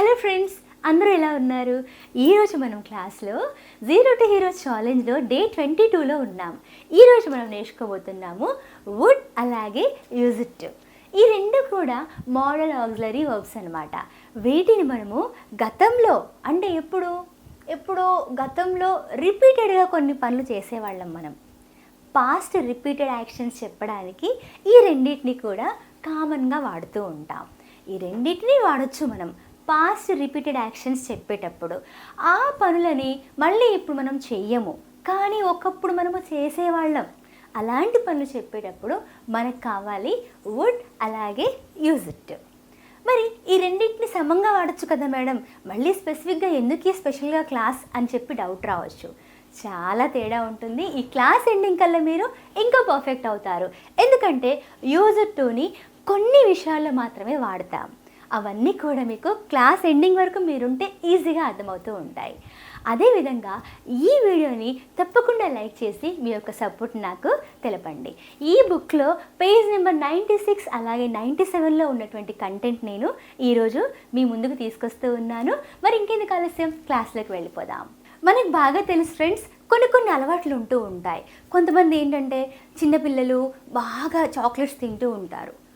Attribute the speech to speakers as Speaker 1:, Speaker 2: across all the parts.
Speaker 1: Hello friends అందరూ ఎలా ఉన్నారు? ఈరోజు మనం క్లాస్లో జీరో టు హీరో ఛాలెంజ్లో డే ట్వంటీ టూలో ఉన్నాం. ఈరోజు మనం నేర్చుకోబోతున్నాము వుడ్ అలాగే యూజ్ ఇట్ ఈ రెండు కూడా మోడల్ ఆక్సిలరీ వర్బ్స్ అనమాట వీటిని మనము గతంలో అంటే ఎప్పుడు? ఎప్పుడో గతంలో రిపీటెడ్గా కొన్ని పనులు చేసేవాళ్ళం మనం. పాస్ట్ రిపీటెడ్ యాక్షన్స్ చెప్పడానికి ఈ రెండింటిని కూడా కామన్గా వాడుతూ ఉంటాం. ఈ రెండింటిని వాడొచ్చు మనం. పాస్ట్ రిపీటెడ్ యాక్షన్స్ చెప్పేటప్పుడు ఆ పనులని మళ్ళీ ఇప్పుడు మనం చెయ్యము. కానీ ఒకప్పుడు మనము చేసేవాళ్ళం. అలాంటి పనులు చెప్పేటప్పుడు మనకు కావాలి వుడ్ అలాగే యూజ్ ఇట్ మరి ఈ రెండింటిని సమంగా వాడచ్చు కదా మేడం? మళ్ళీ స్పెసిఫిక్గా ఎందుకు ఈ స్పెషల్గా క్లాస్ అని చెప్పి డౌట్ రావచ్చు. చాలా తేడా ఉంటుంది. ఈ క్లాస్ ఎండింగ్ కల్లా మీరు ఇంకా పర్ఫెక్ట్ అవుతారు. ఎందుకంటే యూజర్ టూని కొన్ని విషయాల్లో మాత్రమే వాడతాం. అవన్నీ కూడా మీకు క్లాస్ ఎండింగ్ వరకు మీరుంటే ఈజీగా అర్థమవుతూ ఉంటాయి. అదేవిధంగా ఈ వీడియోని తప్పకుండా లైక్ చేసి మీ యొక్క సపోర్ట్ నాకు తెలపండి. ఈ బుక్లో పేజ్ నెంబర్ నైంటీ సిక్స్ అలాగే నైంటీ సెవెన్లో ఉన్నటువంటి కంటెంట్ నేను ఈరోజు మీ ముందుకు తీసుకొస్తూ ఉన్నాను. మరి ఇంకెందుకు ఆలస్యం? క్లాస్లోకి వెళ్ళిపోదాం. మనకు బాగా తెలుసు ఫ్రెండ్స్ కొన్ని కొన్ని అలవాట్లు ఉంటూ ఉంటాయి. కొంతమంది ఏంటంటే చిన్నపిల్లలు బాగా చాక్లెట్స్ తింటూ ఉంటారు.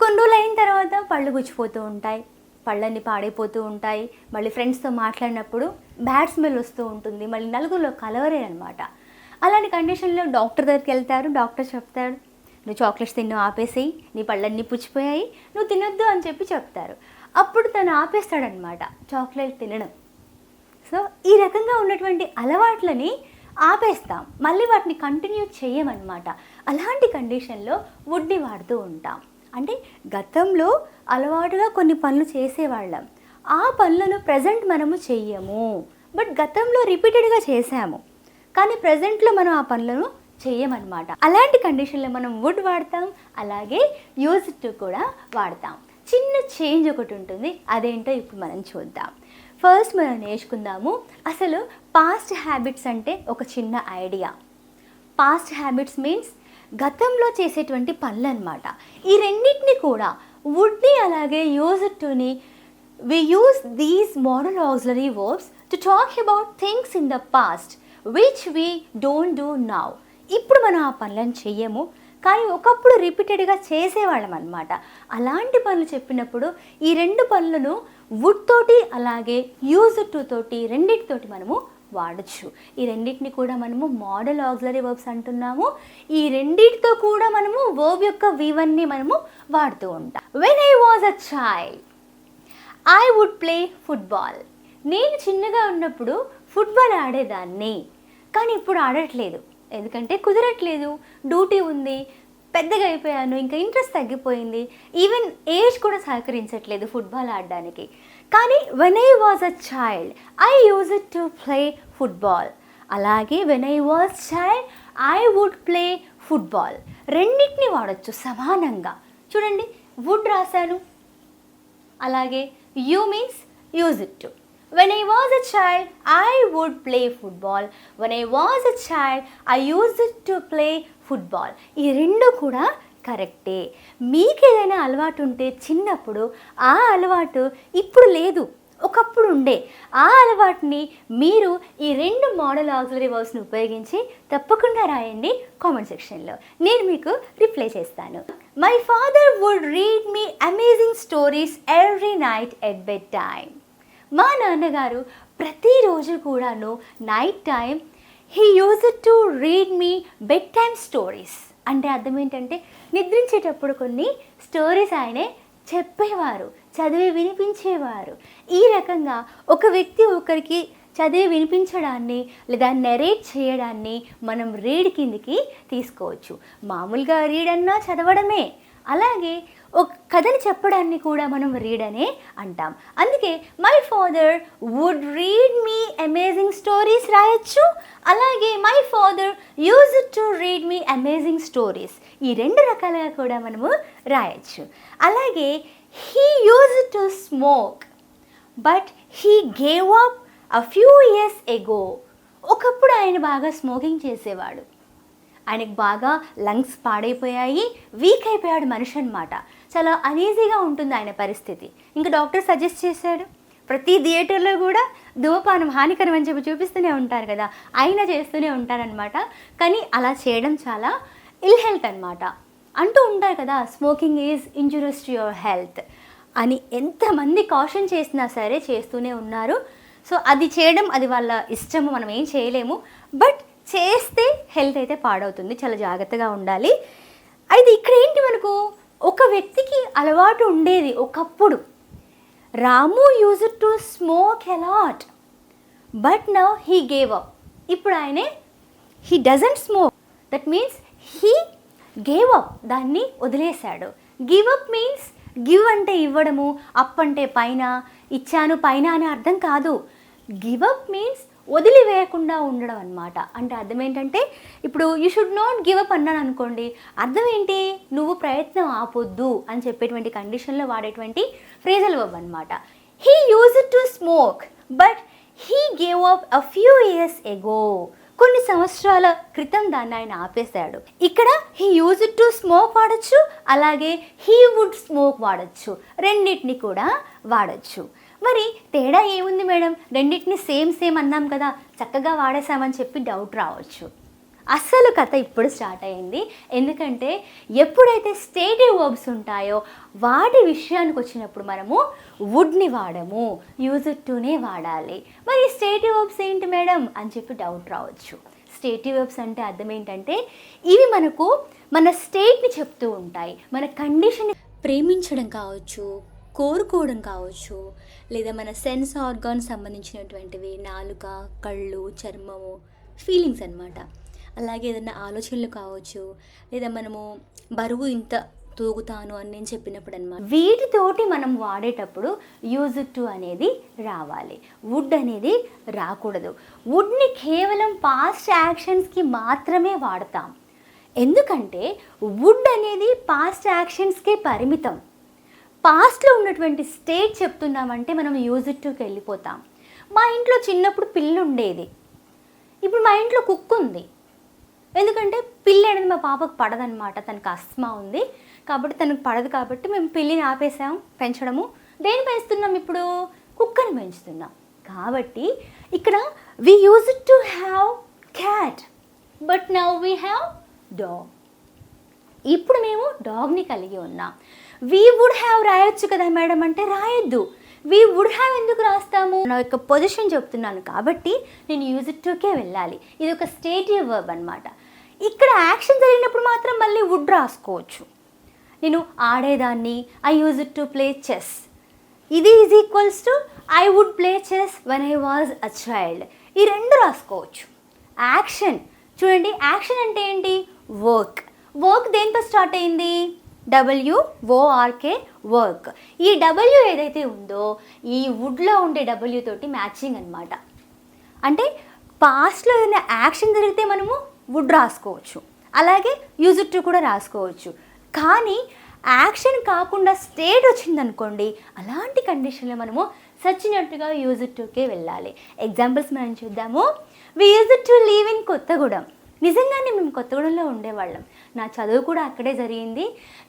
Speaker 1: కొన్ని రోజులు అయిన తర్వాత పళ్ళు గుచ్చిపోతూ ఉంటాయి. పళ్ళన్నీ పాడైపోతూ ఉంటాయి. మళ్ళీ ఫ్రెండ్స్తో మాట్లాడినప్పుడు బ్యాడ్ స్మెల్ వస్తూ ఉంటుంది. మళ్ళీ నలుగురిలో కలవరే అనమాట అలాంటి కండిషన్లో డాక్టర్ దగ్గరికి వెళ్తారు. డాక్టర్ చెప్తాడు నువ్వు చాక్లెట్స్ తిన్ను ఆపేసేయి. నీ పళ్ళన్నీ పుచ్చిపోయాయి. నువ్వు తినొద్దు అని చెప్పి చెప్తారు. అప్పుడు తను ఆపేస్తాడనమాట చాక్లెట్ తినడం. సో ఈ రకంగా ఉన్నటువంటి అలవాట్లని ఆపేస్తాం. మళ్ళీ వాటిని కంటిన్యూ చేయమన్నమాట. అలాంటి కండిషన్లో వుడ్ని వాడుతూ ఉంటాం. అంటే గతంలో అలవాటుగా కొన్ని పనులు చేసేవాళ్ళం. ఆ పనులను ప్రజెంట్ మనము చెయ్యము. బట్ గతంలో రిపీటెడ్గా చేసాము కానీ ప్రజెంట్లో మనం ఆ పనులను చెయ్యమన్నమాట. అలాంటి కండిషన్లో మనం వుడ్ వాడతాం అలాగే యూజ్ టు కూడా వాడతాం. చిన్న చేంజ్ ఒకటి ఉంటుంది అదేంటో ఇప్పుడు మనం చూద్దాం. ఫస్ట్ మనం నేర్చుకుందాము అసలు పాస్ట్ హ్యాబిట్స్ అంటే ఒక చిన్న ఐడియా పాస్ట్ హ్యాబిట్స్ మీన్స్ గతంలో చేసేటువంటి పనులు అనమాట ఈ రెండింటిని కూడా వుడ్ని అలాగే use టుని we use these modal auxiliary verbs to talk about things in the past which we don't do now ఇప్పుడు మనం ఆ పనులను చెయ్యము. కానీ ఒకప్పుడు రిపీటెడ్గా చేసేవాళ్ళం అనమాట అలాంటి పనులు చెప్పినప్పుడు ఈ రెండు పనులను వుడ్ తోటి అలాగే యూజ్ టు తోటి రెండింటితోటి మనము వాడచ్చు. ఈ రెండింటిని కూడా మనము మోడల్ ఆక్సిలరీ వర్బ్స్ అంటున్నాము. ఈ రెండింటితో కూడా మనము వర్బ్ యొక్క వివన్ని మనము వాడుతూ ఉంటాం. When I was a child I would play football నేను చిన్నగా ఉన్నప్పుడు ఫుట్బాల్ ఆడేదాన్ని. కానీ ఇప్పుడు ఆడట్లేదు. ఎందుకంటే కుదరట్లేదు. డ్యూటీ ఉంది. పెద్దగా అయిపోయాను. ఇంకా ఇంట్రెస్ట్ తగ్గిపోయింది. ఈవెన్ ఏజ్ కూడా సహకరించట్లేదు ఫుట్బాల్ ఆడడానికి. కానీ when I was a child I use it to play football అలాగే when I was child I would play football రెండింటిని వాడచ్చు సమానంగా. చూడండి వుడ్ రాశాను. అలాగే you means use it to when I was a child I would play football when I was a child I use it to play football ఈ రెండు కూడా కరెక్టే. మీకు ఏదైనా అలవాటు ఉంటే చిన్నప్పుడు ఆ అలవాటు ఇప్పుడు లేదు. ఒకప్పుడు ఉండే ఆ అలవాటుని మీరు ఈ రెండు మోడల్ ఆక్సిలరీ వర్బ్స్ని ఉపయోగించి తప్పకుండా రాయండి కామెంట్ సెక్షన్లో. నేను మీకు రిప్లై చేస్తాను. My father would read me amazing stories every night at bedtime మా నాన్నగారు ప్రతిరోజు కూడాను night time he use to read me bedtime stories అంటే అర్థం ఏంటంటే నిద్రించేటప్పుడు కొన్ని స్టోరీస్ ఆయనే చెప్పేవారు చదివి వినిపించేవారు. ఈ రకంగా ఒక వ్యక్తి ఒకరికి చదివి వినిపించడాన్ని లేదా నెరేట్ చేయడాన్ని మనం రీడ్ కిందికి తీసుకోవచ్చు. మామూలుగా రీడ్ అన్నా చదవడమే. అలాగే ఒక కథని చెప్పడాన్ని కూడా మనం రీడ్ అనే అంటాం. అందుకే my father would read me amazing stories రాయొచ్చు. అలాగే my father use to read me amazing stories ఈ రెండు రకాలుగా కూడా మనము రాయొచ్చు. అలాగే he use to smoke but he gave up a few years ago ఒకప్పుడు ఆయన బాగా స్మోకింగ్ చేసేవాడు. ఆయనకు బాగా లంగ్స్ పాడైపోయాయి వీక్ అయిపోయాడు మనిషి అనమాట చాలా అనీజీగా ఉంటుంది ఆయన పరిస్థితి. ఇంకా డాక్టర్ సజెస్ట్ చేశాడు ప్రతి థియేటర్లో కూడా ధూమపానం హానికరం అని చెప్పి చూపిస్తూనే ఉంటారు కదా అయినా చేస్తూనే ఉంటారనమాట కానీ అలా చేయడం చాలా ఇల్ హెల్త్ అనమాట అంటూ ఉంటారు కదా smoking is injurious to your health అని ఎంతమంది కాషన్ చేసినా సరే చేస్తూనే ఉన్నారు. సో అది చేయడం అది వాళ్ళ ఇష్టము మనం ఏం చేయలేము. బట్ చేస్తే హెల్త్ అయితే పాడవుతుంది చాలా జాగ్రత్తగా ఉండాలి. అయితే ఇక్కడ ఏంటి మనకు ఒక వ్యక్తికి అలవాటు ఉండేది ఒకప్పుడు. Ramu use to smoke a lot but now he gave up. ఇప్పుడు ఆయనే he doesn't smoke that means he gave up దాన్ని వదిలేశాడు. గివ్ అప్ మీన్స్ గివ్ అంటే ఇవ్వడము అప్ అంటే పైన ఇచ్చాను పైన అనే అర్థం కాదు. గివ్ అప్ మీన్స్ వదిలివేయకుండా ఉండడం అనమాట అంటే అర్థం ఏంటంటే ఇప్పుడు you should not give up అన్నాను అనుకోండి అర్థం ఏంటి? నువ్వు ప్రయత్నం ఆపొద్దు అని చెప్పేటువంటి కండిషన్లో వాడేటువంటి ఫ్రేజల్ వర్బ్ అనమాట he use to smoke but he gave up a few years ago కొన్ని సంవత్సరాల క్రితం దాన్ని ఆయన ఆపేశాడు. ఇక్కడ హీ యూజ్ టు స్మోక్ వాడచ్చు అలాగే హీ వుడ్ స్మోక్ వాడచ్చు. రెండింటిని కూడా వాడచ్చు. మరి తేడా ఏముంది మేడం? రెండింటిని సేమ్ సేమ్ అన్నాం కదా చక్కగా వాడేసామని చెప్పి డౌట్ రావచ్చు. అస్సలు కథ ఇప్పుడు స్టార్ట్ అయింది ఎందుకంటే ఎప్పుడైతే స్టేటివ్ వర్బ్స్ ఉంటాయో వాటి విషయానికి వచ్చినప్పుడు మనము వుడ్ని వాడము యూజ్ టునే వాడాలి. మరి స్టేటివ్ వర్బ్స్ ఏంటి మేడం? అని చెప్పి డౌట్ రావచ్చు. స్టేటివ్ వర్బ్స్ అంటే అర్థం ఏంటంటే ఇవి మనకు మన స్టేట్ని చెప్తూ ఉంటాయి. మన కండిషన్ ప్రేమించడం కావచ్చు కోరుకోవడం కావచ్చు లేదా మన సెన్స్ ఆర్గాన్ సంబంధించినటువంటివి నాలుక కళ్ళు చర్మము ఫీలింగ్స్ అన్నమాట. అలాగే ఏదైనా ఆలోచనలు కావచ్చు లేదా మనము బరువు ఇంత తూగుతాను అని నేను చెప్పినప్పుడు అనమాట వీటితోటి మనం వాడేటప్పుడు యూజ్ టు అనేది రావాలి. వుడ్ అనేది రాకూడదు. వుడ్ని కేవలం పాస్ట్ యాక్షన్స్కి మాత్రమే వాడతాం. ఎందుకంటే వుడ్ అనేది పాస్ట్ యాక్షన్స్కే పరిమితం. పాస్ట్లో ఉన్నటువంటి స్టేట్ చెప్తున్నామంటే మనం యూజ్ టుకి వెళ్ళిపోతాం. మా ఇంట్లో చిన్నప్పుడు పిల్లి ఉండేది. ఇప్పుడు మా ఇంట్లో కుక్ ఉంది. ఎందుకంటే పిల్లి అనేది మా పాపకు పడదనమాట తనకు అస్మా ఉంది. కాబట్టి తనకు పడదు కాబట్టి మేము పిల్లిని ఆపేసాం పెంచడము. దేని పెంచుతున్నాం ఇప్పుడు? కుక్కని పెంచుతున్నాం. కాబట్టి ఇక్కడ we use to have cat but now we have dog ఇప్పుడు మేము డాగ్ని కలిగి ఉన్నాం. వీ వుడ్ హ్యావ్ రాయొచ్చు కదా మేడం అంటే రాయొద్దు. వీ వుడ్ హ్యావ్ ఎందుకు రాస్తాము? నా యొక్క పొజిషన్ చెప్తున్నాను కాబట్టి నేను యూజ్ టుకే వెళ్ళాలి. ఇది ఒక స్టేటివ్ వర్బ్ అనమాట ఇక్కడ యాక్షన్ జరిగినప్పుడు మాత్రం మళ్ళీ వుడ్ రాసుకోవచ్చు. నేను ఆడేదాన్ని I use to play chess ఇది is equals to I would play chess when I was a child ఈ రెండు రాసుకోవచ్చు. యాక్షన్ చూడండి యాక్షన్ అంటే ఏంటి? వర్క్ వర్క్ దేంతో స్టార్ట్ అయింది? W O R K work ఈ డబ్ల్యూ ఏదైతే ఉందో ఈ వుడ్లో ఉండే డబ్ల్యూ తోటి మ్యాచింగ్ అనమాట అంటే పాస్ట్లో ఏదైనా యాక్షన్ జరిగితే మనము వుడ్ రాసుకోవచ్చు. అలాగే యూజ్ టు కూడా రాసుకోవచ్చు. కానీ యాక్షన్ కాకుండా స్టేట్ వచ్చిందనుకోండి అలాంటి కండిషన్లో మనము సచ్చినట్టుగా యూజ్ టుకే వెళ్ళాలి. ఎగ్జాంపుల్స్ మనం చూద్దాము. We use to live in Kothagudem. నిజంగానే మేము కొత్తగూడెంలో ఉండేవాళ్ళం. నా చదువు కూడా అక్కడే జరిగింది.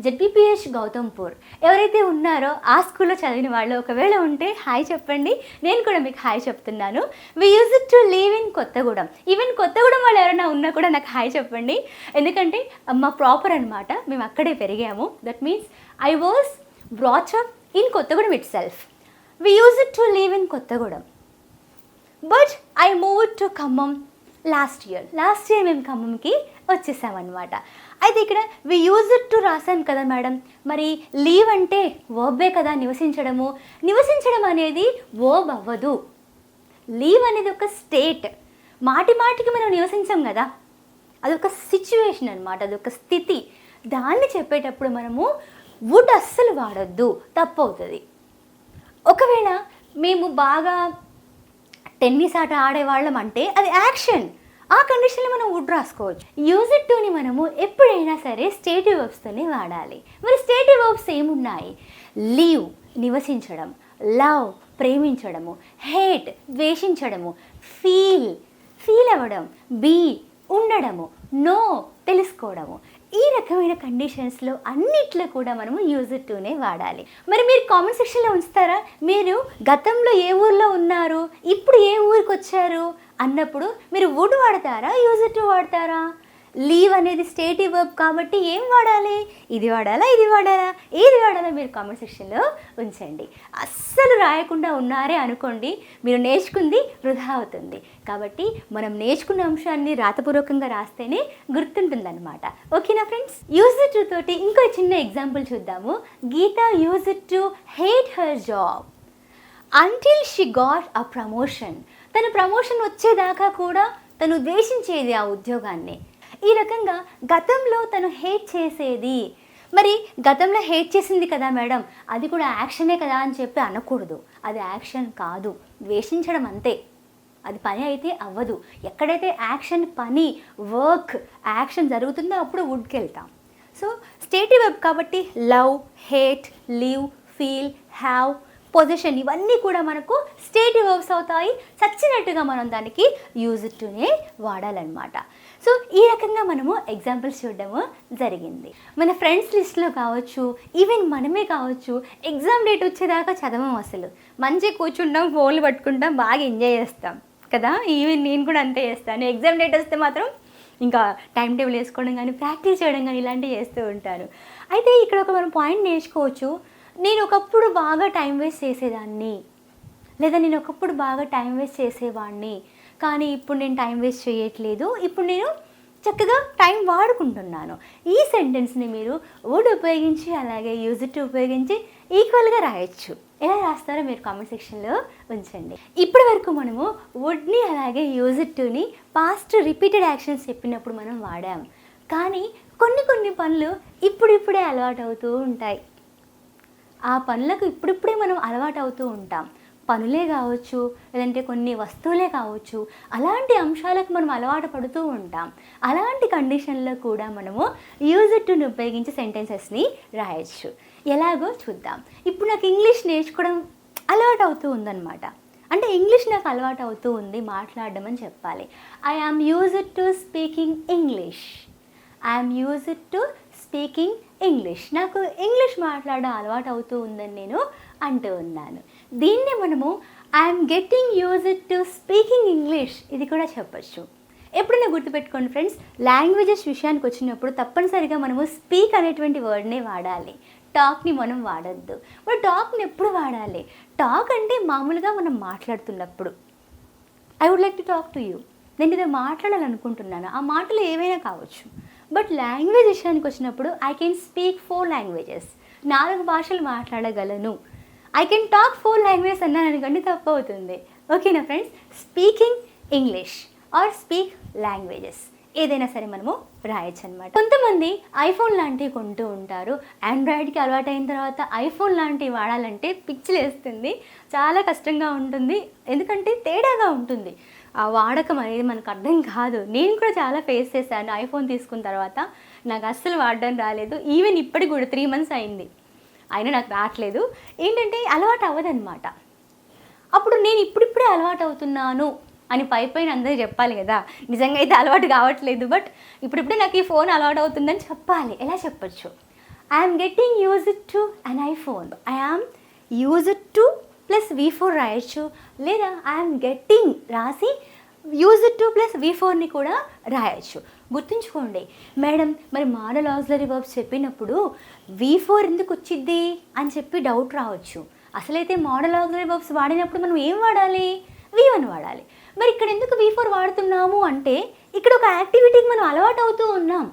Speaker 1: జడ్పీపీహెచ్ గౌతమ్పూర్. ఎవరైతే ఉన్నారో ఆ స్కూల్లో చదివిన వాళ్ళు ఒకవేళ ఉంటే హాయ్ చెప్పండి. నేను కూడా మీకు హాయ్ చెప్తున్నాను. We use to live in Kothagudem. Even Kothagudem వాళ్ళు ఎవరైనా ఉన్నా కూడా నాకు హాయ్ చెప్పండి. ఎందుకంటే మా ప్రాపర్ అనమాట మేము అక్కడే పెరిగాము. That means I was brought up in Kothagudem itself we use to live in Kothagudem. But I move to Khammam last year last year మేము ఖమ్మంకి వచ్చేసామన్నమాట. అయితే ఇక్కడ వి యూజ్ టు రాసాం కదా మేడం. మరి లీవ్ అంటే వర్బే కదా నివసించడము. నివసించడం అనేది వర్బ్ అవ్వదు. లీవ్ అనేది ఒక స్టేట్ మాటి మాటికి మనం నివసించాం కదా. అదొక సిచ్యువేషన్ అనమాట అదొక స్థితి. దాన్ని చెప్పేటప్పుడు మనము వుడ్ అస్సలు వాడొద్దు తప్పు అవుతుంది ఒకవేళ మేము బాగా టెన్నిస్ ఆట ఆడేవాళ్ళం అంటే అది యాక్షన్ ఆ కండిషన్లో మనం వుడ్ రాసుకోవచ్చు. యూజ్ ఇట్ టూని మనము ఎప్పుడైనా సరే స్టేటివ్ వర్బ్స్తోనే వాడాలి. మరి స్టేటివ్ వర్బ్స్ ఏమున్నాయి? లీవ్ నివసించడం. లవ్ ప్రేమించడము. హేట్ ద్వేషించడము. ఫీల్ ఫీల్ అవ్వడం. బీ ఉండడము. నో తెలుసుకోవడము. ఈ రకమైన కండిషన్స్లో అన్నిట్లో కూడా మనము యూజర్ టూనే వాడాలి. మరి మీరు కామెంట్ సెక్షన్లో ఉంచుతారా? మీరు గతంలో ఏ ఊర్లో ఉన్నారు? ఇప్పుడు ఏ ఊరికి వచ్చారు అన్నప్పుడు మీరు వుడ్ వాడతారా? యూజర్ టూ వాడతారా? లీవ్ అనేది స్టేటివ్ వర్బ్ కాబట్టి ఏం వాడాలి? ఇది వాడాలా? ఇది వాడాలా? ఏది వాడాలా? మీరు కామెంట్ సెక్షన్లో ఉంచండి. అస్సలు రాయకుండా ఉన్నారే అనుకోండి మీరు నేర్చుకుంది వృధా అవుతుంది. కాబట్టి మనం నేర్చుకున్న అంశాన్ని రాతపూర్వకంగా రాస్తేనే గుర్తుంటుందన్నమాట. ఓకేనా ఫ్రెండ్స్ యూజ్ టు తోటి ఇంకో చిన్న ఎగ్జాంపుల్ చూద్దాము. Geetha use to hate her job until she got a promotion తన ప్రమోషన్ వచ్చేదాకా కూడా తను ద్వేషించేది ఆ ఉద్యోగాన్ని. ఈ రకంగా గతంలో తను హేట్ చేసేది. మరి గతంలో హేట్ చేసింది కదా మేడం అది కూడా యాక్షనే కదా అని చెప్పి అనకూడదు. అది యాక్షన్ కాదు. ద్వేషించడం అంతే. అది పని అయితే అవ్వదు. ఎక్కడైతే యాక్షన్ పని వర్క్ యాక్షన్ జరుగుతుందో అప్పుడు వుడ్కి వెళ్తాం సో స్టేటివ్ వెబ్ కాబట్టి love hate live feel have possession ఇవన్నీ కూడా మనకు స్టేటివ్ వర్బ్స్ అవుతాయి. చచ్చినట్టుగా మనం దానికి యూజ్ టునే వాడాలన్నమాట. సో ఈ రకంగా మనము ఎగ్జాంపుల్స్ చూడడము జరిగింది. మన ఫ్రెండ్స్ లిస్ట్లో కావచ్చు ఈవెన్ మనమే కావచ్చు ఎగ్జామ్ డేట్ వచ్చేదాకా చదవం అసలు. మంచిగా కూర్చుంటాం ఫోన్లు పట్టుకుంటాం బాగా ఎంజాయ్ చేస్తాం. కదా? ఈవెన్ నేను కూడా అంతే చేస్తాను. ఎగ్జామ్ డేట్ వస్తే మాత్రం ఇంకా టైం టేబుల్ వేసుకోవడం కానీ ప్రాక్టీస్ చేయడం కానీ ఇలాంటివి చేస్తూ ఉంటాను అయితే ఇక్కడ ఒక మనం పాయింట్ నేర్చుకోవచ్చు. నేను ఒకప్పుడు బాగా టైం వేస్ట్ చేసేదాన్ని. లేదా నేను ఒకప్పుడు బాగా టైం వేస్ట్ చేసేవాడిని. కానీ ఇప్పుడు నేను టైం వేస్ట్ చేయట్లేదు. ఇప్పుడు నేను చక్కగా టైం వాడుకుంటున్నాను. ఈ సెంటెన్స్ని మీరు వుడ్ ఉపయోగించి అలాగే యూజ్ టు ఉపయోగించి ఈక్వల్గా రాయొచ్చు. ఎలా రాస్తారో మీరు కామెంట్ సెక్షన్లో ఉంచండి. ఇప్పటి వరకు మనము వుడ్ని అలాగే యూజ్ టుని పాస్ట్ రిపీటెడ్ యాక్షన్స్ చెప్పినప్పుడు మనం వాడాం. కానీ కొన్ని కొన్ని పనులు ఇప్పుడిప్పుడే అలవాటు అవుతూ ఉంటాయి. ఆ పనులకు ఇప్పుడిప్పుడే మనం అలవాటు అవుతూ ఉంటాం. పనులే కావచ్చు లేదంటే కొన్ని వస్తువులే కావచ్చు అలాంటి అంశాలకు మనం అలవాటు పడుతూ ఉంటాం. అలాంటి కండిషన్లో కూడా మనము యూజ్ టుని ఉపయోగించి సెంటెన్సెస్ని రాయొచ్చు. ఎలాగో చూద్దాం. ఇప్పుడు నాకు ఇంగ్లీష్ నేర్చుకోవడం అలవాటు అవుతూ ఉందన్నమాట. అంటే ఇంగ్లీష్ నాకు అలవాటు అవుతూ ఉంది మాట్లాడడం అని చెప్పాలి. I am use to speaking English I'm use to speaking English నాకు ఇంగ్లీష్ మాట్లాడడం అలవాటు అవుతూ ఉందని నేను అంటూ ఉన్నాను. దీన్నే మనము I'm getting use to speaking English ఇది కూడా చెప్పచ్చు. ఎప్పుడైనా గుర్తుపెట్టుకోండి ఫ్రెండ్స్ లాంగ్వేజెస్ విషయానికి వచ్చినప్పుడు తప్పనిసరిగా మనము స్పీక్ అనేటువంటి వర్డ్నే వాడాలి. టాక్ని మనం వాడద్దు. మరి టాక్ని ఎప్పుడు వాడాలి? టాక్ అంటే మామూలుగా మనం మాట్లాడుతున్నప్పుడు. I would like to talk to you నేను ఇదే మాట్లాడాలనుకుంటున్నాను. ఆ మాటలు ఏవైనా కావచ్చు. బట్ లాంగ్వేజ్ విషయానికి వచ్చినప్పుడు I can speak four languages నాలుగు భాషలు మాట్లాడగలను. I can talk four language అన్నాను అనుకోండి తప్పు అవుతుంది ఓకేనా friends speaking English or speak languages ఏదైనా సరే మనము రాయొచ్చు అనమాట కొంతమంది ఐఫోన్ లాంటివి కొంటూ ఉంటారు. ఆండ్రాయిడ్కి అలవాటు అయిన తర్వాత ఐఫోన్ లాంటివి వాడాలంటే పిచ్చిలేస్తుంది చాలా కష్టంగా ఉంటుంది. ఎందుకంటే తేడాగా ఉంటుంది. ఆ వాడకం అనేది మనకు అర్థం కాదు. నేను కూడా చాలా ఫేస్ చేశాను. ఐఫోన్ తీసుకున్న తర్వాత నాకు అస్సలు వాడడం రాలేదు. ఈవెన్ ఇప్పటికి కూడా త్రీ మంత్స్ అయింది. అయినా నాకు రావట్లేదు. ఏంటంటే అలవాటు అవ్వదనమాట అప్పుడు నేను ఇప్పుడిప్పుడే అలవాటు అవుతున్నాను అని పై పైన అందరూ చెప్పాలి కదా. నిజంగా అయితే అలవాటు కావట్లేదు బట్ ఇప్పుడిప్పుడే నాకు ఈ ఫోన్ అలవాటు అవుతుందని చెప్పాలి. ఎలా చెప్పచ్చు? I'm getting use to an iPhone I am use to plus V four రాయొచ్చు. లేదా ఐఎమ్ గెట్టింగ్ రాసి యూజ్ టు ప్లస్ వి ఫోర్ని కూడా రాయొచ్చు. గుర్తుంచుకోండి. మేడం మరి మోడల్ ఆక్సిలరీ వర్బ్స్ చెప్పినప్పుడు వి ఫోర్ ఎందుకు వచ్చిద్ది అని చెప్పి డౌట్ రావచ్చు. అసలైతే మోడల్ ఆక్సిలరీ వర్బ్స్ వాడినప్పుడు మనం ఏం వాడాలి? వి వన్ వాడాలి. మరి ఇక్కడ ఎందుకు వి ఫోర్ వాడుతున్నాము అంటే ఇక్కడ ఒక యాక్టివిటీకి మనం అలవాటు అవుతూ ఉన్నాం.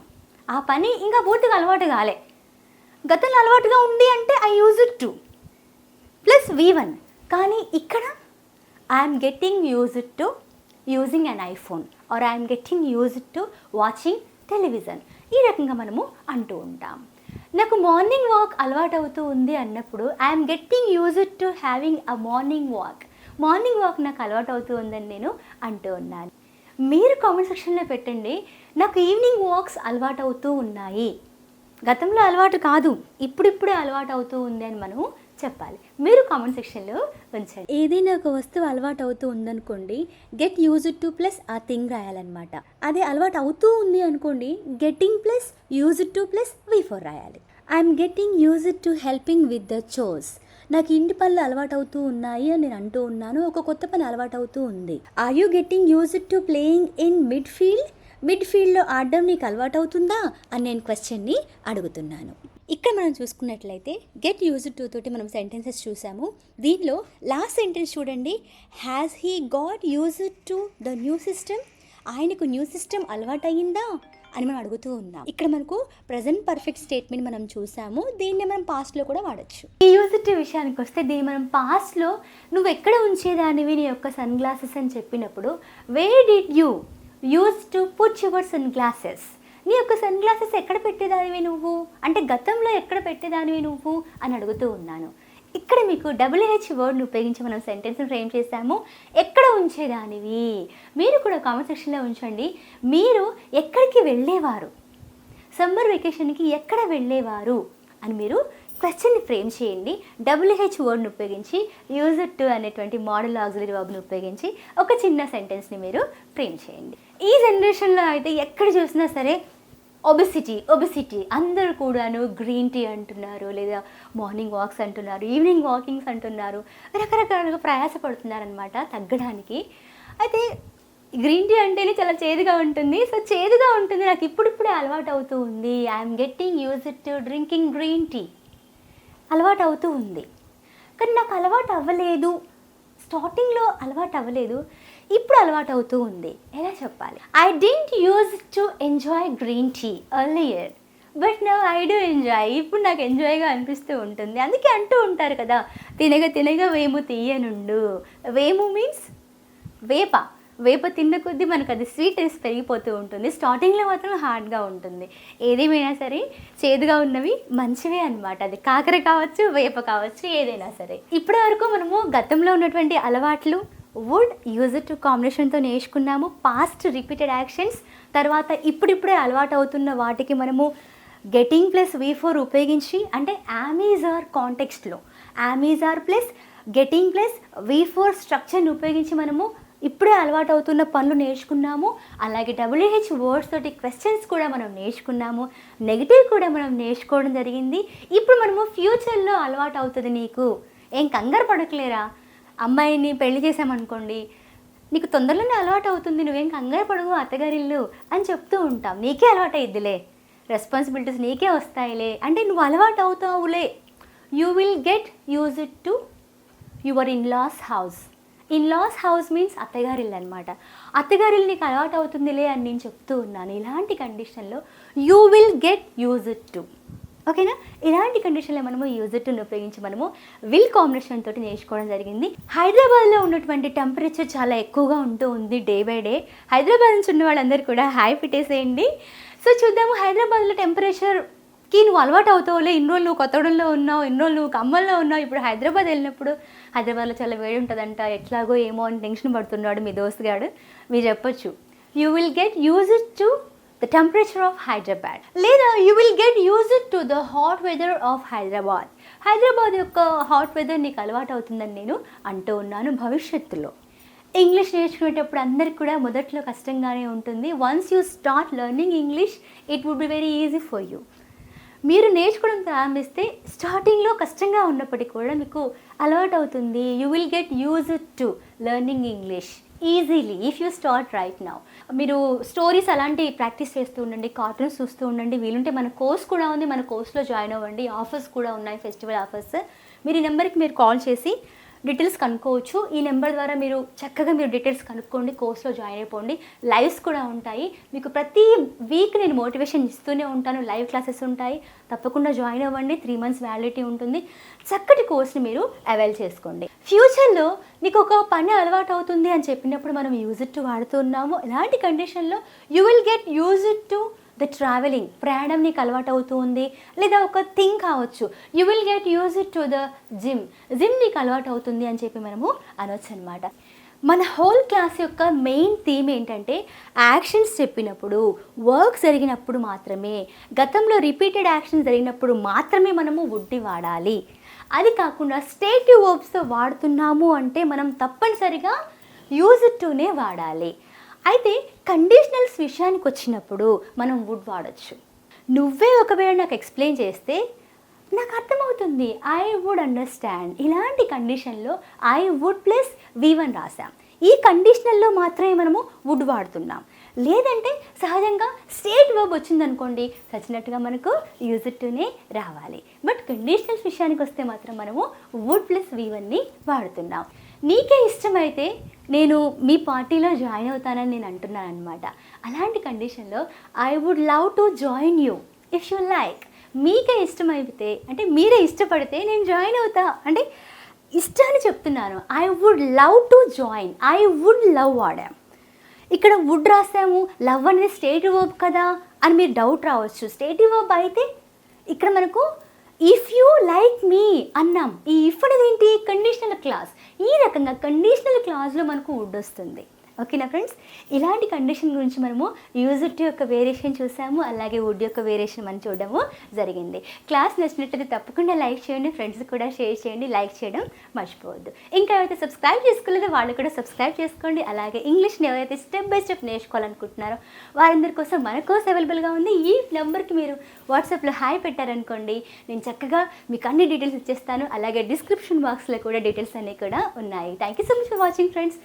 Speaker 1: ఆ పని ఇంకా పూర్తిగా అలవాటు కాలే. గతంలో అలవాటుగా ఉంది అంటే I use it to plus V one కానీ ఇక్కడ I'm getting use to using an iPhone or I'm getting use to watching television ఈ రకంగా మనము అంటూ ఉంటాం. నాకు మార్నింగ్ వాక్ అలవాటు అవుతూ ఉంది అన్నప్పుడు I'm getting use to having a morning walk morning walk నాకు అలవాటు అవుతూ ఉందని నేను అంటూ ఉన్నాను. మీరు కామెంట్ సెక్షన్లో పెట్టండి నాకు ఈవినింగ్ వాక్స్ అలవాటు అవుతూ ఉన్నాయి. గతంలో అలవాటు కాదు ఇప్పుడిప్పుడే అలవాటు అవుతూ ఉంది అని మనము చెప్పాలి. మీరు కామెంట్ సెక్షన్లో ఉంచండి. ఏదైనా ఒక వస్తువు అలవాటు అవుతూ ఉందనుకోండి get used to plus a thing రాయాలన్నమాట. అదే అలవాటు అవుతూ ఉంది అనుకోండి getting plus used to plus V four రాయాలి. I'm getting used to helping with the chose నాకు ఇంటి పనులు అలవాటు అవుతూ ఉన్నాయి అని నేను అంటూ ఉన్నాను ఒక కొత్త పని అలవాటు అవుతూ ఉంది. Are you getting used to playing in midfield mid ఫీల్డ్లో ఆడడం నీకు అలవాటు అవుతుందా అని నేను క్వశ్చన్ని అడుగుతున్నాను. ఇక్కడ మనం చూసుకున్నట్లయితే గెట్ యూజ్ టు తోటి మనం సెంటెన్సెస్ చూసాము. దీనిలో లాస్ట్ సెంటెన్స్ చూడండి. Has he got used to the new system ఆయనకు న్యూ సిస్టమ్ అలవాటు అయ్యిందా అని మనం అడుగుతూ ఉన్నాం. ఇక్కడ మనకు ప్రజెంట్ పర్ఫెక్ట్ స్టేట్మెంట్ మనం చూసాము. దీన్ని మనం పాస్ట్లో కూడా వాడచ్చు. ఈ యూజిటీ విషయానికి వస్తే దీన్ని మనం పాస్ట్లో నువ్వు ఎక్కడ ఉంచేదానివి నీ యొక్క సన్ గ్లాసెస్ అని చెప్పినప్పుడు why did you use to put your sunglasses నీ యొక్క సన్ గ్లాసెస్ ఎక్కడ పెట్టేదానివి నువ్వు? అంటే గతంలో ఎక్కడ పెట్టేదానివి నువ్వు? అని అడుగుతూ ఉన్నాను. ఇక్కడ మీకు డబ్ల్యూహెచ్ వర్డ్ని ఉపయోగించి మనం సెంటెన్స్ని ఫ్రేమ్ చేస్తాము ఎక్కడ ఉంచేదానివి? మీరు కూడా కామెంట్ సెక్షన్లో ఉంచండి. మీరు ఎక్కడికి వెళ్ళేవారు? సమ్మర్ వెకేషన్కి ఎక్కడ వెళ్ళేవారు? అని మీరు క్వశ్చన్ని ఫ్రేమ్ చేయండి. డబ్ల్యూహెచ్ వర్డ్ని ఉపయోగించి యూజ్ టు అనేటువంటి మోడల్ ఆక్సిలరీ వర్బ్ని ఉపయోగించి ఒక చిన్న సెంటెన్స్ని మీరు ఫ్రేమ్ చేయండి. ఈ జనరేషన్లో అయితే ఎక్కడ చూసినా సరే ఒబిసిటీ ఒబిసిటీ అందరూ కూడాను గ్రీన్ టీ అంటున్నారు లేదా మార్నింగ్ వాక్స్ అంటున్నారు ఈవినింగ్ వాకింగ్స్ అంటున్నారు. రకరకాలుగా ప్రయాసపడుతున్నారనమాట తగ్గడానికి. అయితే గ్రీన్ టీ అంటేనే చాలా చేదుగా ఉంటుంది. సో చేదుగా ఉంటుంది. నాకు ఇప్పుడిప్పుడే అలవాటు అవుతూ ఉంది. I'm getting used to drinking green tea అలవాటు అవుతూ ఉంది. కానీ నాకు అలవాటు అవ్వలేదు స్టార్టింగ్లో అలవాటు అవ్వలేదు ఇప్పుడు అలవాటు అవుతూ ఉంది. ఎలా చెప్పాలి? I didn't use to enjoy green tea earlier but నా ఐ డూ ఎంజాయ్ ఇప్పుడు నాకు ఎంజాయ్గా అనిపిస్తూ ఉంటుంది. అందుకే అంటూ ఉంటారు కదా తినగా తినగా వేము తీయనుండు. వేము మీన్స్ వేప. వేప తిన్న కొద్దీ మనకు అది స్వీట్నెస్ పెరిగిపోతూ ఉంటుంది. స్టార్టింగ్లో మాత్రం హార్డ్గా ఉంటుంది. ఏదేమైనా సరే చేదుగా ఉన్నవి మంచివే అనమాట అది కాకర కావచ్చు వేప కావచ్చు ఏదైనా సరే. ఇప్పటి వరకు మనము గతంలో ఉన్నటువంటి అలవాట్లు వుడ్ యూజ్ టు కాంబినేషన్తో నేర్చుకున్నాము పాస్ట్ రిపీటెడ్ యాక్షన్స్ తర్వాత ఇప్పుడిప్పుడే అలవాటు అవుతున్న వాటికి మనము గెటింగ్ ప్లస్ వి ఫోర్ ఉపయోగించి అంటే ఆమీజార్ కాంటెక్స్ట్లో am is are plus getting plus V four స్ట్రక్చర్ని ఉపయోగించి మనము ఇప్పుడే అలవాటు అవుతున్న పనులు నేర్చుకున్నాము. అలాగే డబ్ల్యూహెచ్ వర్డ్స్ తోటి క్వశ్చన్స్ కూడా మనం నేర్చుకున్నాము. నెగిటివ్ కూడా మనం నేర్చుకోవడం జరిగింది. ఇప్పుడు మనము ఫ్యూచర్లో అలవాటు అవుతుంది నీకు. ఏం కంగారు పడకలేరా? అమ్మాయిని పెళ్ళి చేసామనుకోండి నీకు తొందరలోనే అలవాటు అవుతుంది నువ్వేం కంగారు పడవు అత్తగారిల్లు అని చెప్తూ ఉంటాం. నీకే అలవాటు అయ్యిద్దిలే రెస్పాన్సిబిలిటీస్ నీకే వస్తాయిలే. అంటే నువ్వు అలవాటు అవుతావులే. You will get used it to your in laws house in laws house means అత్తగారిల్లు అనమాట అత్తగారిల్లు నీకు అలవాటు అవుతుందిలే అని నేను చెప్తూ ఉన్నాను. ఇలాంటి కండిషన్లో you will get used it to ఓకేనా? ఇలాంటి కండిషన్లో మనము యూజ్ ఉపయోగించి మనము విల్ కాంబినేషన్ తోటి నేర్చుకోవడం జరిగింది. హైదరాబాద్లో ఉన్నటువంటి టెంపరేచర్ చాలా ఎక్కువగా ఉంటూ ఉంది డే బై డే హైదరాబాద్ నుంచి ఉన్న వాళ్ళందరూ కూడా హాయ్ పెట్టేసేయండి. సో చూద్దాము హైదరాబాద్లో టెంపరేచర్కి నువ్వు అలవాటు అవుతావులే. ఇన్ని రోజులు నువ్వు కొత్తగూడెంలో ఉన్నావు ఇన్ని రోజులు నువ్వు ఖమ్మంలో ఉన్నావు. ఇప్పుడు హైదరాబాద్ వెళ్ళినప్పుడు హైదరాబాద్లో చాలా వేడి ఉంటుందంట. ఎట్లాగో ఏమో అని టెన్షన్ పడుతున్నాడు మీ దోస్త్ గాడు. మీరు చెప్పొచ్చు. You will get used to the temperature of Hyderabad లేదా you will get used to the hot weather of Hyderabad Hyderabad యొక్క హాట్ వెదర్ నీకు అలవాటు అవుతుందని నేను అంటూ ఉన్నాను భవిష్యత్తులో. ఇంగ్లీష్ నేర్చుకునేటప్పుడు అందరికి కూడా మొదట్లో కష్టంగానే ఉంటుంది. Once you start learning English it would be very easy for you మీరు నేర్చుకోవడం ప్రారంభిస్తే స్టార్టింగ్లో కష్టంగా ఉన్నప్పటికీ కూడా మీకు అలవాటు అవుతుంది. You will get used to learning English easily if you start right now మీరు స్టోరీస్ అలాంటి ప్రాక్టీస్ చేస్తూ ఉండండి కార్టూన్స్ చూస్తూ ఉండండి వీలుంటే మన కోర్స్ కూడా ఉంది మన కోర్స్లో జాయిన్ అవ్వండి ఆఫర్స్ కూడా ఉన్నాయి ఫెస్టివల్ ఆఫర్స్ మీరు ఈ నెంబర్కి మీరు కాల్ చేసి డీటెయిల్స్ కనుక్కోవచ్చు. ఈ నెంబర్ ద్వారా మీరు చక్కగా మీరు డీటెయిల్స్ కనుక్కోండి కోర్స్లో జాయిన్ అయిపోండి. లైవ్స్ కూడా ఉంటాయి. మీకు ప్రతి వీక్ నేను మోటివేషన్ ఇస్తూనే ఉంటాను. లైవ్ క్లాసెస్ ఉంటాయి. తప్పకుండా జాయిన్ అవ్వండి. త్రీ మంత్స్ వ్యాలిడిటీ ఉంటుంది. చక్కటి కోర్స్ని మీరు అవైల్ చేసుకోండి. ఫ్యూచర్లో మీకు ఒక పని అలవాటు అవుతుంది అని చెప్పినప్పుడు మనం యూజ్ ఇట్ టు వాడుతున్నాము. ఎలాంటి కండిషన్లో you will get used it to the travelling ప్రయాణం నీకు అలవాటు అవుతుంది లేదా ఒక థింగ్ కావచ్చు. You will get used it to the gym gym నీకు అలవాటు అవుతుంది అని చెప్పి మనము అనొచ్చు అనమాట మన హోల్ క్లాస్ యొక్క మెయిన్ థీమ్ ఏంటంటే యాక్షన్స్ చెప్పినప్పుడు వర్క్ జరిగినప్పుడు మాత్రమే గతంలో రిపీటెడ్ యాక్షన్స్ జరిగినప్పుడు మాత్రమే మనము వుడ్ని వాడాలి. అది కాకుండా స్టేటివ్ వర్బ్స్తో వాడుతున్నాము అంటే మనం తప్పనిసరిగా యూజ్ టూనే వాడాలి. అయితే కండిషనల్స్ విషయానికి వచ్చినప్పుడు మనం వుడ్ వాడచ్చు. నువ్వే ఒకవేళ నాకు ఎక్స్ప్లెయిన్ చేస్తే నాకు అర్థమవుతుంది. ఐ వుడ్ అండర్స్టాండ్ ఇలాంటి కండిషన్లో I would plus V one రాసాం ఈ కండిషనల్లో మాత్రమే మనము వుడ్ వాడుతున్నాం. లేదంటే సహజంగా స్టేట్ వర్బ్ వచ్చిందనుకోండి చచ్చినట్టుగా మనకు యూజ్ టునే రావాలి. బట్ కండిషనల్స్ విషయానికి వస్తే మాత్రం మనము వుడ్ ప్లస్ వి వన్ని వాడుతున్నాం. నీకే ఇష్టమైతే నేను మీ పార్టీలో జాయిన్ అవుతానని నేను అంటున్నాను అనమాట అలాంటి కండిషన్లో I would love to join you if you like మీకే ఇష్టమైతే అంటే మీరే ఇష్టపడితే నేను జాయిన్ అవుతా. అంటే ఇష్టాన్ని చెప్తున్నాను. I would love to join I would love వాడాం ఇక్కడ వుడ్ రాసాము. లవ్ అనేది స్టేట్ వర్బ్ కదా అని మీరు డౌట్ రావచ్చు. స్టేట్ వర్బ్ అయితే ఇక్కడ మనకు ఇఫ్ యూ లైక్ మీ అన్నాం ఈ ఇఫ్ అనేది ఏంటి కండిషనల్ క్లాస్ ఈ రకంగా కండిషనల్ క్లాస్లో మనకు వుడ్ వస్తుంది. ఓకేనా ఫ్రెండ్స్? ఇలాంటి కండిషన్ గురించి మనము యూజర్ యొక్క వేరియేషన్ చూసాము అలాగే వుడ్ యొక్క వేరియేషన్ మనం చూడడము జరిగింది. క్లాస్ నచ్చినట్లయితే తప్పకుండా లైక్ చేయండి ఫ్రెండ్స్ కూడా షేర్ చేయండి లైక్ చేయడం మర్చిపోవద్దు. ఇంకా ఎవరైతే సబ్స్క్రైబ్ చేసుకోలేదో వాళ్ళు కూడా సబ్స్క్రైబ్ చేసుకోండి అలాగే ఇంగ్లీష్ని ఎవరైతే స్టెప్ బై స్టెప్ నేర్చుకోవాలనుకుంటున్నారో వారందరి కోసం మన కోసం అవైలబుల్గా ఉంది. ఈ నెంబర్కి మీరు వాట్సాప్లో హాయ్ పెట్టారనుకోండి నేను చక్కగా మీకు అన్ని డీటెయిల్స్ ఇచ్చేస్తాను అలాగే డిస్క్రిప్షన్ బాక్స్లో కూడా డీటెయిల్స్ అన్నీ కూడా ఉన్నాయి. Thank you so much for watching friends.